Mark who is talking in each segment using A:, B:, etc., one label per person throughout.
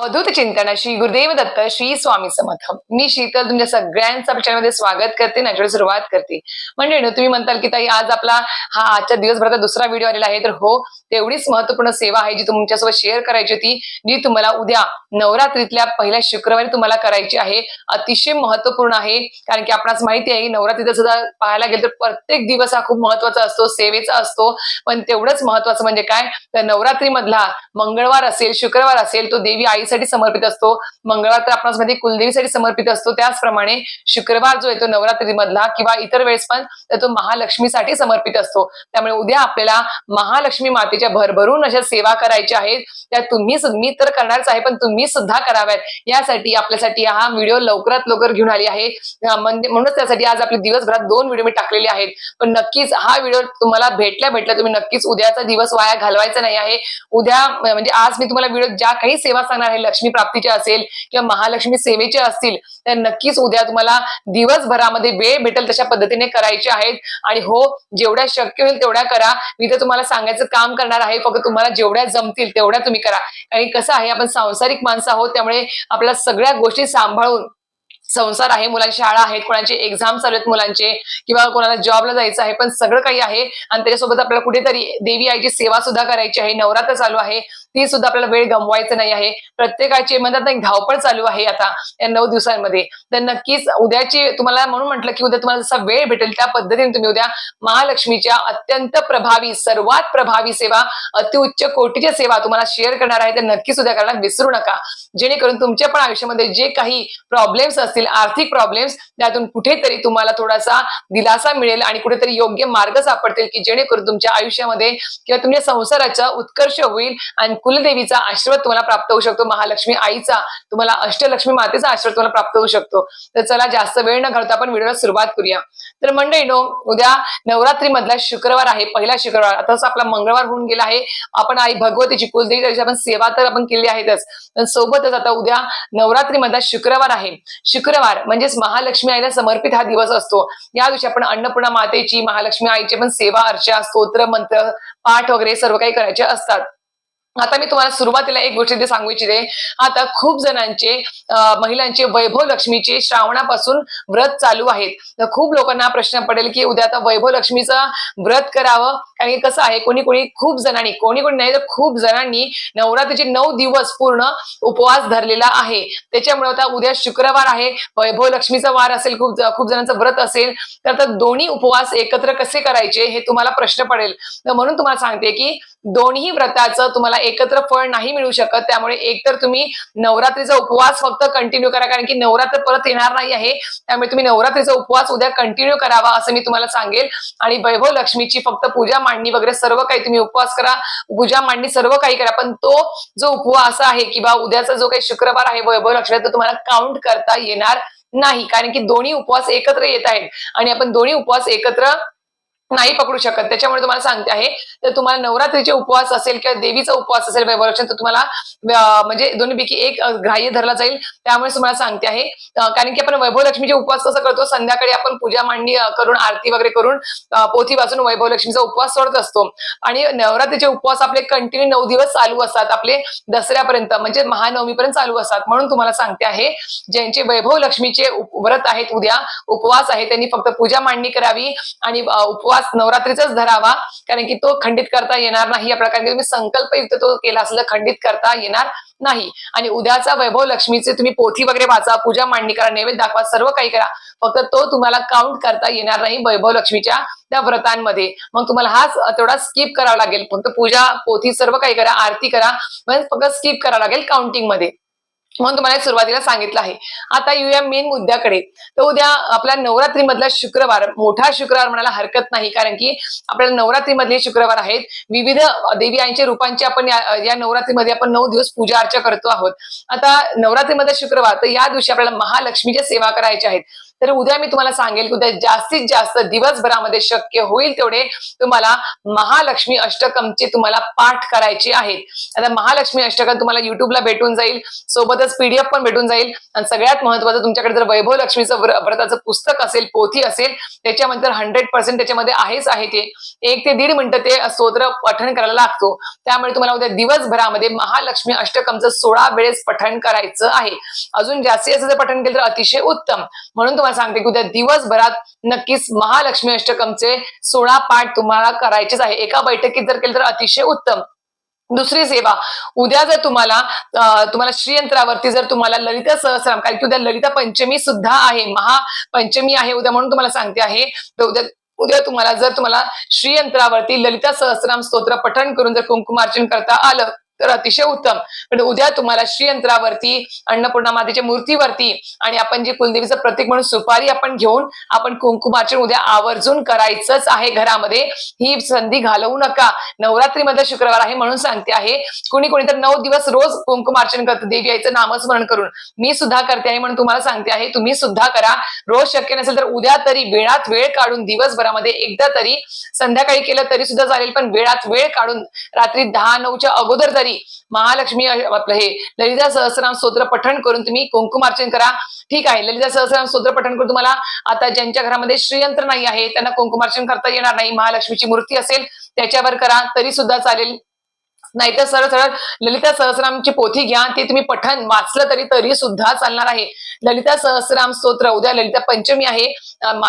A: अवधूत चिंतनाशी गुरुदेव दत्त श्री स्वामी समर्थ. मी शीतल तुमच्या सगळ्यांचं आपल्या स्वागत करते. नॅचरल सुरुवात करते. म्हणजे तुम्ही म्हणताल की ताई आज आपला हा आजच्या दिवसभराचा दुसरा व्हिडिओ आलेला आहे. तर हो तेवढीच महत्त्वपूर्ण सेवा आहे जी तुमच्यासोबत शेअर करायची होती जी तुम्हाला उद्या नवरात्रीतल्या पहिल्या शुक्रवारी तुम्हाला करायची आहे. अतिशय महत्त्वपूर्ण आहे. कारण की आपणास माहिती आहे नवरात्रीचा सुद्धा पाहायला गेलं तर प्रत्येक दिवस हा खूप महत्त्वाचा असतो सेवेचा असतो. पण तेवढंच महत्वाचं म्हणजे काय? तर नवरात्रीमधला मंगळवार असेल शुक्रवार असेल तो देवी साठी समर्पित असतो. मंगळवार तर आपणासमध्ये कुलदेवीसाठी समर्पित असतो. त्याचप्रमाणे शुक्रवार जो येतो नवरात्रीमधला नवरात्री मधला किंवा इतर वेळेस पण तर तो महालक्ष्मीसाठी समर्पित असतो. त्यामुळे उद्या आपल्याला महालक्ष्मी मातेच्या भरभरून अशा सेवा करायच्या आहेत. त्या तुम्ही मी तर करणारच आहे पण तुम्ही सुद्धा कराव्यात. यासाठी आपल्यासाठी हा व्हिडिओ लवकरात लवकर घेऊन आली आहे. म्हणजे म्हणूनच त्यासाठी आज आपले दिवसभरात दोन व्हिडिओ मी टाकलेले आहेत. पण नक्कीच हा व्हिडिओ तुम्हाला भेटल्या भेटल्या तुम्ही नक्कीच उद्याचा दिवस वाया घालवायचा नाही आहे. उद्या म्हणजे आज मी तुम्हाला व्हिडिओ ज्या काही सेवा सांगणार आहे लक्ष्मी प्राप्तीच्या असेल किंवा महालक्ष्मी सेवेच्या असतील तर नक्कीच उद्या तुम्हाला दिवसभरामध्ये वेळ भेटेल तशा पद्धतीने करायचे आहेत. आणि हो जेवढ्या शक्य होईल तेवढ्या करा. मी तर तुम्हाला सांगायचं काम करणार आहे फक्त तुम्हाला जेवढ्या जमतील तेवढ्या तुम्ही करा. आणि कसं आहे आपण सांसारिक माणसं आहोत त्यामुळे आपल्या सगळ्या गोष्टी सांभाळून संसार आहे मुलांची शाळा आहेत कोणाचे एक्झाम चालू आहेत मुलांचे किंवा कोणाला जॉबला जायचं आहे पण सगळं काही आहे. आणि त्याच्यासोबत आपल्याला कुठेतरी देवी आईची सेवा सुद्धा करायची आहे नवरात्र चालू आहे ती सुद्धा आपल्याला वेळ गमवायचं नाही आहे. प्रत्येकाची म्हणतात ना धावपळ चालू आहे आता या नऊ दिवसांमध्ये. तर नक्कीच उद्याची तुम्हाला म्हणून म्हटलं की उद्या तुम्हाला जसा वेळ भेटेल त्या पद्धतीने तुम्ही उद्या महालक्ष्मीच्या अत्यंत प्रभावी सर्वात प्रभावी सेवा अतिउच्च कोटीच्या सेवा तुम्हाला शेअर करणार आहे. तर नक्कीच उद्या करायला विसरू नका. जेणेकरून तुमच्या पण आयुष्यामध्ये जे काही प्रॉब्लेम्स असतील असतील आर्थिक प्रॉब्लेम्स त्यातून कुठेतरी तुम्हाला थोडासा दिलासा मिळेल आणि कुठेतरी योग्य मार्ग सापडतील की जेणेकरून तुमच्या आयुष्यामध्ये किंवा तुमच्या संसाराचा उत्कर्ष होईल आणि कुलदेवीचा आशीर्वाद तुम्हाला प्राप्त होऊ शकतो महालक्ष्मी आईचा तुम्हाला अष्टलक्ष्मी मातेचा आशीर्वाद तुम्हाला प्राप्त होऊ शकतो. तर चला जास्त वेळ न घालता आपण व्हिडिओला सुरुवात करूया. तर मंडळीनो उद्या नवरात्रीमधला शुक्रवार आहे पहिला शुक्रवार. आता आपला मंगळवार होऊन गेला आहे आपण आई भगवतीची कुलदेवी त्याची आपण सेवा तर आपण केली आहेतच. पण सोबतच आता उद्या नवरात्रीमधला शुक्रवार आहे. शुक्रवार शुक्रवार म्हणजेच महालक्ष्मी आईला समर्पित हा दिवस असतो. या दिवशी आपण अन्नपूर्णा मातेची महालक्ष्मी आईची पण सेवा अर्चा स्तोत्र मंत्र पाठ वगैरे सर्व काही करायचे असतात. आता मी तुम्हाला सुरुवातीला एक गोष्ट इथे सांगू इच्छिते. आता खूप जणांचे महिलांचे वैभव लक्ष्मीचे श्रावणापासून व्रत चालू आहेत. तर खूप लोकांना प्रश्न पडेल की उद्या आता वैभव लक्ष्मीचं व्रत करावं? कारण की कसं आहे कोणी कोणी खूप जणांनी कोणी कोणी नाही तर खूप जणांनी नवरात्रीचे नऊ दिवस पूर्ण उपवास धरलेला आहे. त्याच्यामुळे आता उद्या शुक्रवार आहे. वैभव लक्ष्मीचा वार असेल खूप खूप जणांचं व्रत असेल तर आता दोन्ही उपवास एकत्र कसे करायचे हे तुम्हाला प्रश्न पडेल. तर म्हणून तुम्हाला सांगते की दोन्ही व्रताचं तुम्हाला एकत्र फळ नाही मिळू शकत त्यामुळे एकतर तुम्ही नवरात्रीचा उपवास फक्त कंटिन्यू करा कारण की नवरात्र परत येणार नाही आहे. त्यामुळे तुम्ही नवरात्रीचा उपवास उद्या कंटिन्यू करावा असं मी तुम्हाला सांगेल. आणि वैभव लक्ष्मीची फक्त पूजा मांडणी वगैरे सर्व काही तुम्ही उपवास करा. पूजा मांडणी सर्व काही करा पण तो जो उपवास आहे किंवा उद्याचा जो काही शुक्रवार आहे वैभव लक्ष्मी तो तुम्हाला काउंट करता येणार नाही. कारण की दोन्ही उपवास एकत्र येत आहेत. आणि आपण दोन्ही उपवास एकत्र नाही पकडू शकत. त्याच्यामुळे तुम्हाला सांगते आहे तर तुम्हाला नवरात्रीचे उपवास असेल किंवा देवीचा उपवास असेल वैभवलक्ष्मी तर तुम्हाला म्हणजे दोन्हीपैकी एक ग्राह्य धरला जाईल. त्यामुळे तुम्हाला सांगते आहे कारण की आपण वैभवलक्ष्मीचे उपवास कसं करतो? संध्याकाळी आपण पूजा मांडणी करून आरती वगैरे करून पोथी वाचून वैभवलक्ष्मीचा उपवास सोडत असतो. आणि नवरात्रीचे उपवास आपले कंटिन्यू नऊ दिवस चालू असतात. आपले दसऱ्यापर्यंत म्हणजे महानवमीपर्यंत चालू असतात. म्हणून तुम्हाला सांगते आहे ज्यांचे वैभव लक्ष्मीचे व्रत आहेत उद्या उपवास आहे त्यांनी फक्त पूजा मांडणी करावी आणि उपवास उपवास नवरात्रीचाच धरावा. कारण की तो खंडित करता येणार नाही. या प्रकारे तुम्ही संकल्पयुक्त तो केला असेल खंडित करता येणार नाही. आणि उद्याचा वैभव लक्ष्मीचे तुम्ही पोथी वगैरे वाचा पूजा मांडणी करा नैवेद्य दाखवा सर्व काही करा. फक्त तो तुम्हाला काउंट करता येणार नाही वैभव लक्ष्मीच्या त्या व्रतांमध्ये. मग तुम्हाला हाच तेवढा स्किप करावा लागेल. फक्त पूजा पोथी सर्व काही करा आरती करा. म्हणजे फक्त स्किप करावं लागेल काउंटिंगमध्ये. म्हणून तुम्हाला सुरुवातीला सांगितलं आहे. आता येऊया मेन मुद्द्याकडे. तर उद्या आपल्या नवरात्रीमधला शुक्रवार मोठा शुक्रवार म्हणायला हरकत नाही कारण की आपल्याला नवरात्री मधले शुक्रवार आहेत. विविध देवी आईच्या रूपांची आपण या या नवरात्रीमध्ये आपण नऊ दिवस पूजा अर्चा करतो आहोत. आता नवरात्रीमध्ये शुक्रवार तर या दिवशी आपल्याला महालक्ष्मीच्या सेवा करायच्या आहेत. तर उद्या मी तुम्हाला सांगेल की उद्या जास्तीत जास्त दिवसभरामध्ये शक्य होईल तेवढे तुम्हाला महालक्ष्मी अष्टकमचे तुम्हाला पाठ करायचे आहेत. आता महालक्ष्मी अष्टकम तुम्हाला युट्यूबला भेटून जाईल सोबतच पीडीएफ पण भेटून जाईल. आणि सगळ्यात महत्वाचं तुमच्याकडे जर वैभव लक्ष्मीचं व्र- व्रताचं पुस्तक असेल पोथी असेल त्याच्यामध्ये हंड्रेड पर्सेंट त्याच्यामध्ये आहेच आहे ते. एक ते दीड मिनिटं ते स्तोत्र पठण करायला लागतो. त्यामुळे तुम्हाला उद्या दिवसभरामध्ये महालक्ष्मी अष्टकमचं सोळा वेळेस पठण करायचं आहे. अजून जास्तीत जास्त जर पठण केलं तर अतिशय उत्तम. म्हणून तुम्हाला सांगते की उद्या दिवसभरात नक्कीच महालक्ष्मी अष्टकमचे सोळा पाठ तुम्हाला करायचेच आहे. एका बैठकीत जर केलं तर अतिशय उत्तम. दुसरी सेवा उद्या जर तुम्हाला तुम्हाला श्रीयंत्रावरती जर तुम्हाला ललिता सहस्राम कारण की उद्या ललिता पंचमी सुद्धा आहे महापंचमी आहे उद्या म्हणून तुम्हाला सांगते आहे. तर उद्या उद्या तुम्हाला जर तुम्हाला श्रीयंत्रावरती ललिता सहस्राम स्तोत्र पठण करून जर कुंकुमार्चन करता आलं तर अतिशय उत्तम. पण उद्या तुम्हाला श्रीयंत्रावरती अन्नपूर्णा मातेच्या मूर्तीवरती आणि आपण जे कुलदेवीचं प्रतीक म्हणून सुपारी आपण घेऊन आपण कुंकुमार्चन उद्या आवर्जून करायचंच आहे घरामध्ये. ही संधी घालवू नका. नवरात्रीमध्ये शुक्रवार आहे म्हणून सांगते आहे. कुणी कोणी तर नऊ दिवस रोज कुंकुमार्चन करतो. देवी आईचं नामस्मरण करून. मी सुद्धा करते आहे म्हणून तुम्हाला सांगते आहे. तुम्ही सुद्धा करा. रोज शक्य नसेल तर उद्या तरी वेळात वेळ काढून दिवसभरामध्ये एकदा तरी संध्याकाळी केलं तरी सुद्धा चालेल पण वेळात वेळ काढून रात्री दहा नऊच्या अगोदर तरी महालक्ष्मी आपलं हे ललिता सहस्राम स्तोत्र पठण करून तुम्ही कुंकुमार्चन करा. ठीक आहे ललिता सहस्राम स्तोत्र पठण करून तुम्हाला आता ज्यांच्या घरामध्ये श्रीयंत्र नाही आहे त्यांना कुंकुमार्चन करता येणार नाही. महालक्ष्मीची मूर्ती असेल त्याच्यावर करा तरी सुद्धा चालेल. नाहीतर सरळ सरळ ललिता सहस्रामची पोथी घ्या ती तुम्ही पठण वाचलं तरी तरी सुद्धा चालणार आहे. ललिता सहस्राम स्तोत्र उद्या ललिता पंचमी आहे.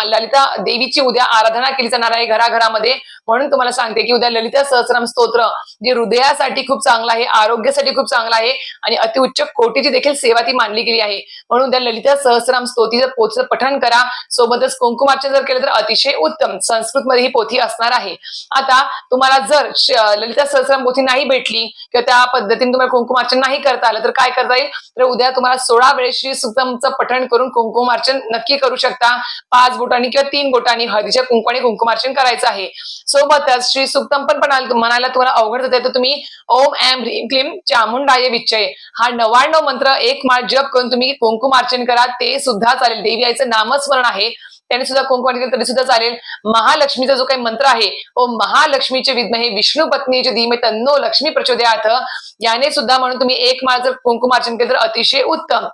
A: ललिता देवीची उद्या आराधना केली जाणार आहे घराघरामध्ये. म्हणून तुम्हाला सांगते की उद्या ललिता सहस्राम स्तोत्र जे हृदयासाठी खूप चांगलं आहे आरोग्यासाठी खूप चांगलं आहे आणि अतिउच्च कोटीची देखील सेवा ती मानली गेली आहे. म्हणून उद्या ललिता सहस्राम स्तोतीचं पोथीचं पठण करा. सोबतच कुंकुमार्चन जर केलं तर अतिशय उत्तम. संस्कृत मध्ये ही पोथी असणार आहे. आता तुम्हाला जर ललिता सहस्राम पोथी नाही भेटली किंवा त्या पद्धतीने तुम्हाला कुंकुमार्चन नाही करता आलं तर काय करता येईल? तर उद्या तुम्हाला सोळा वेळेस श्री सुक्तमचं पठण करून कुंकुमार्चन नक्की करू शकता. पाच बोटांनी किंवा तीन बोटांनी हळदीच्या कुंकवाने कुंकुमार्चन करायचं आहे. सोबतच श्री सुक्तम पण पण म्हणायला तुम्हाला अवघड जाते तर तुम्ही ओम एम ह्रीम क्लीम चामुंडाय विच्चय. हा नव्याण्णव मंत्र एक माळ जप करून तुम्ही कुंकुमार्चन करा ते सुद्धा चालेल. देवी आईचं नामस्मरण आहे. त्याने सुद्धा कुंकुमार्चन केलं तरी सुद्धा चालेल. महालक्ष्मीचा जो काही मंत्र आहे ओ महालक्ष्मीचे विद्महे विष्णू पत्नीचे धीमे तन्नो लक्ष्मी प्रचोदयात. याने सुद्धा म्हणून तुम्ही एक माळ जर कुंकुमार्चन केलं तर अतिशय उत्तम.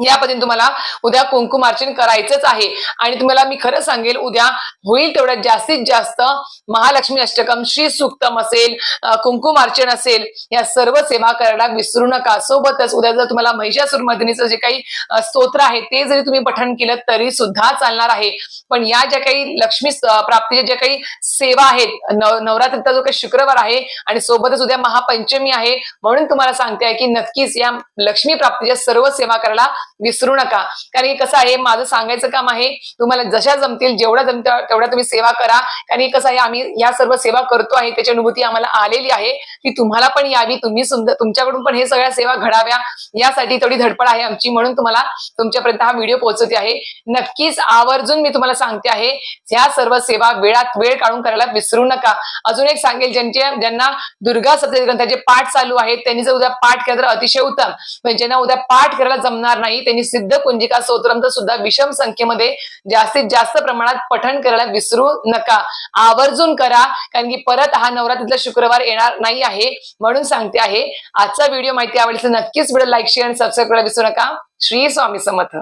A: या पद्धतीने तुम्हाला उद्या कुंकुमार्चन करायचंच आहे. आणि तुम्हाला मी खरं सांगेल उद्या होईल तेवढ्यात जास्तीत जास्त महालक्ष्मी अष्टकम श्री सुक्तम असेल कुंकुम कुंकुमार्चन असेल या सर्व सेवा करायला विसरू नका. सोबतच उद्या जर तुम्हाला महिषासूर जे काही स्तोत्र आहे ते जरी तुम्ही पठण केलं तरी सुद्धा चालणार आहे. पण या ज्या काही लक्ष्मी प्राप्तीच्या ज्या काही सेवा आहेत नव नवरात्रीचा जो काही शुक्रवार आहे आणि सोबतच उद्या महापंचमी आहे म्हणून तुम्हाला सांगते आहे की नक्कीच या लक्ष्मी प्राप्तीच्या सर्व सेवा करायला विसरू नका. कारण कसं आहे माझं सांगायचं काम आहे तुम्हाला जशा जमतील जेवढ्या जमत्या तेवढ्या तुम्ही सेवा करा. कारण कसं आहे आम्ही या सर्व सेवा करतो आहे त्याची अनुभूती आम्हाला आलेली आहे. की तुम्हाला पण यावी तुम्ही सुद्धा तुमच्याकडून पण हे सगळ्या सेवा घडाव्या. यासाठी थोडी धडपड आहे आमची म्हणून तुम्हाला तुमच्यापर्यंत हा व्हिडिओ पोहोचवते आहे. नक्कीच आवर्जून मी तुम्हाला सांगते आहे ह्या सर्व सेवा वेळात वेळ काढून करायला विसरू नका. अजून एक सांगेल ज्यांचे ज्यांना दुर्गा सप्तशती ग्रंथाचे पाठ चालू आहेत त्यांनी जर उद्या पाठ केला तर अतिशय उत्तम. म्हणजे ज्यांना उद्या पाठ करायला जमणार नाही त्यांनी सिद्ध कुंजिका स्तोत्रमचं सुद्धा विषम संख्येमध्ये जास्तीत जास्त प्रमाणात पठण करायला विसरू नका. आवर्जून करा कारण की परत हा नवरात्रीतला शुक्रवार येणार नाही आहे म्हणून सांगते आहे. आजचा व्हिडिओ माहिती आवडली तर नक्कीच व्हिडिओ लाईक शेअर आणि सबस्क्राईब करायला विसरू नका. श्री स्वामी समर्थ.